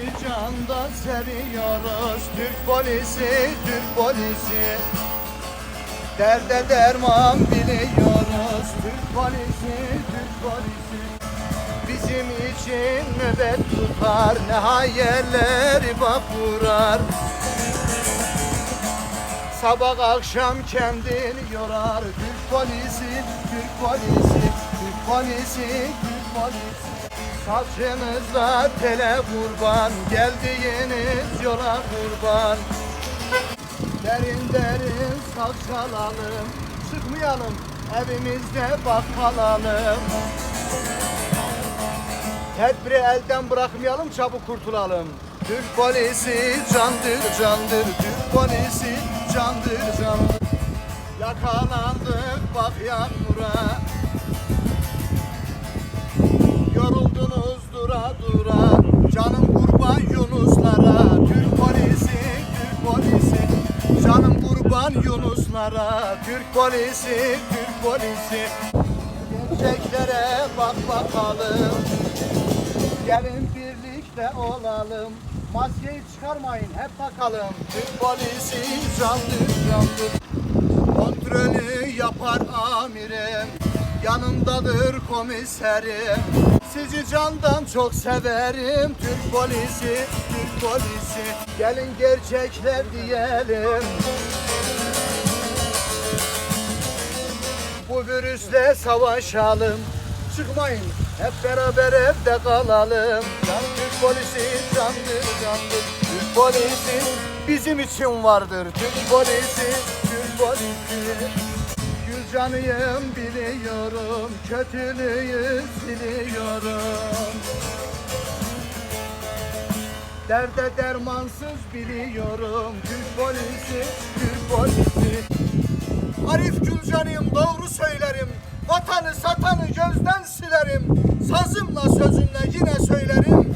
Sizi candan seviyoruz Türk polisi, Türk polisi. Derde derman biliyoruz Türk polisi, Türk polisi. Bizim için nöbet tutar Ne hayalleri bak vurar Sabah akşam kendini yorar. Türk polisi, Türk polisi. Türk polisi, Türk polisi Saçınızda tele kurban Geldiğiniz yola kurban. Derin derin salçalalım Çıkmayalım evimizde bakalalım Tedbiri elden bırakmayalım çabuk kurtulalım. Türk polisi candır candır. Türk polisi candır candır. Yakalandık bak yağmura Yoruldunuz dura dura Canım kurban Yunuslara. Türk polisi, Türk polisi. Canım kurban Yunuslara. Türk polisi, Türk polisi. Gerçeklere bak bakalım. Gelin birlikte olalım. Maskeyi çıkarmayın hep takalım Türk polisi candır candır Kontrolü yapar amirim Yanımdadır komiserim. Sizi candan çok severim. Türk polisi, Türk polisi. Gelin gerçekler diyelim. Bu virüsle savaşalım. Çıkmayın hep beraber evde kalalım. Can Türk polisi candır candır. Türk polisi bizim için vardır. Türk polisi, Türk polisi Gülcanıyım biliyorum. Kötülüğü siliyorum. Derde dermansız biliyorum. Türk polisi, Türk polisi. Arif Gülcan'ıyım doğru söylerim. Vatanı satanı gözden silerim. Sazımla sözümle yine söylerim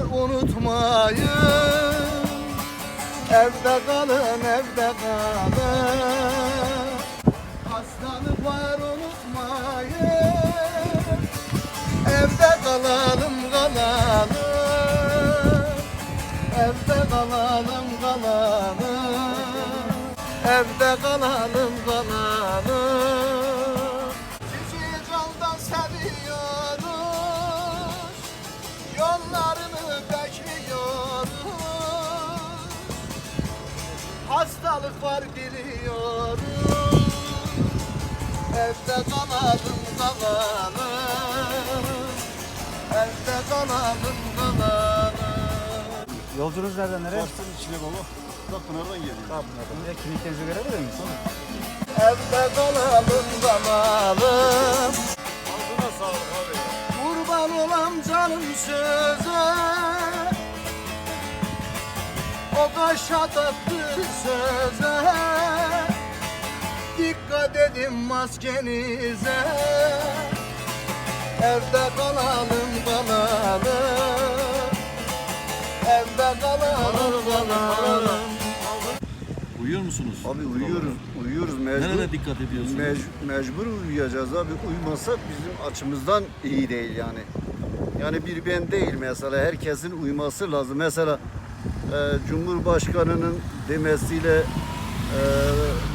Var unutmayın Evde kalın, evde kalın. Hastalık var unutmayın. Evde kalalım, kalalım. Evde kalalım, kalalım. Evde kalalım. Var biliyorum Evde kalalım kalalım Evde kalalım kalalım Yolcunuz nereden nereye? Bastın içine baba. Bak Pınar'dan geliyor. Kapınar'dan. Ya kimliklerinizi görebilir miyiz? Evde kalalım kalalım Ağzına sağlık abi. Kurban olam canım söze O kaşa tattı söze Dikkat edin maskenize Evde kalalım kalalım Evde kalalım kalalım Uyuyor musunuz? Abi uyuyoruz, uyuyoruz mecbur. Nerede dikkat ediyorsunuz? Mec- mecbur uyuyacağız abi. Uyumasak bizim açımızdan iyi değil yani. Yani bir ben değil mesela herkesin uyuması lazım. Mesela e, Cumhurbaşkanının demesiyle e,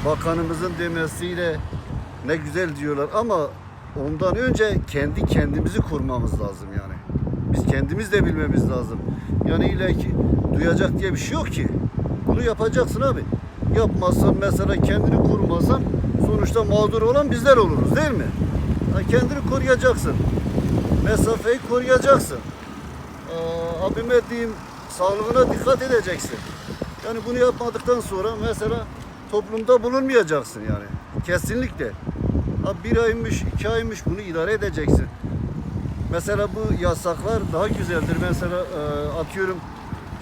bakanımızın demesiyle ne güzel diyorlar ama ondan önce kendi kendimizi kurmamız lazım yani. Biz kendimiz de bilmemiz lazım. Yani illa ki duyacak diye bir şey yok ki. Bunu yapacaksın abi. Yapmazsan mesela kendini kurmasan sonuçta mağdur olan bizler oluruz değil mi? Ha, kendini koruyacaksın. Mesafeyi koruyacaksın. Aa, abime diyeyim sağlığına dikkat edeceksin. Yani bunu yapmadıktan sonra mesela toplumda bulunmayacaksın yani. Kesinlikle. Ha, bir aymış, iki aymış bunu idare edeceksin. Mesela bu yasaklar daha güzeldir. Mesela e, atıyorum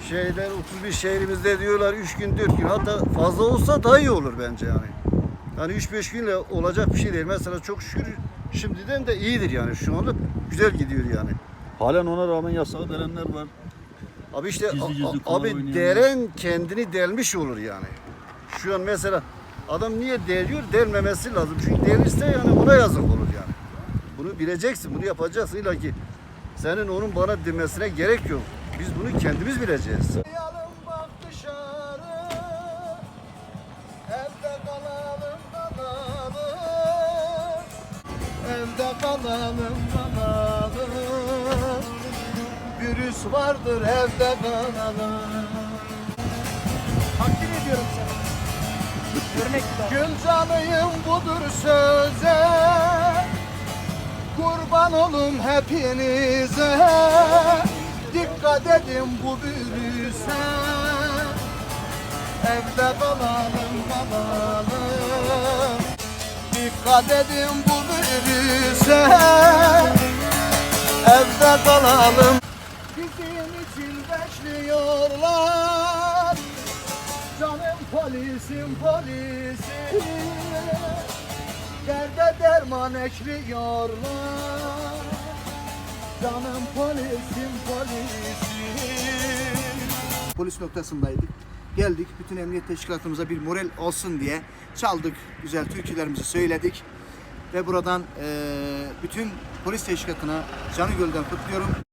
şeyler 31 şehrimizde diyorlar 3 gün 4 gün hatta fazla olsa daha iyi olur bence yani. Yani 3-5 günle olacak bir şey değil. Mesela çok şükür şimdiden de iyidir yani şu anlık güzel gidiyor yani. Halen ona rağmen yasağı delenler var. Abi işte Gizli gizli a- abi deren kendini delmiş olur yani. Şu an mesela adam niye deliyor? Delmemesi lazım. Çünkü delirse yani ona yazık olur yani. Bunu bileceksin, bunu yapacaksın. İlla ki senin onun bana demesine gerek yok. Biz bunu kendimiz bileceğiz. Evde kalalım Virüs vardır evde kalalım Takdir ediyorum seni. Örnek bir Gül canıyım budur söze. Kurban olun hepinize. Dikkat edin bu virüse. Evde kalalım kalalım. Dikkat edin bu virüse. Evde kalalım Bizim için bekliyorlar Canım polisim polisim Derde derman ekliyorlar Canım polisim polisim Polis noktasındaydık. Geldik bütün emniyet teşkilatımıza bir moral olsun diye çaldık güzel türkülerimizi söyledik. Ve buradan eee, bütün polis teşkilatına canı gölden kutluyorum.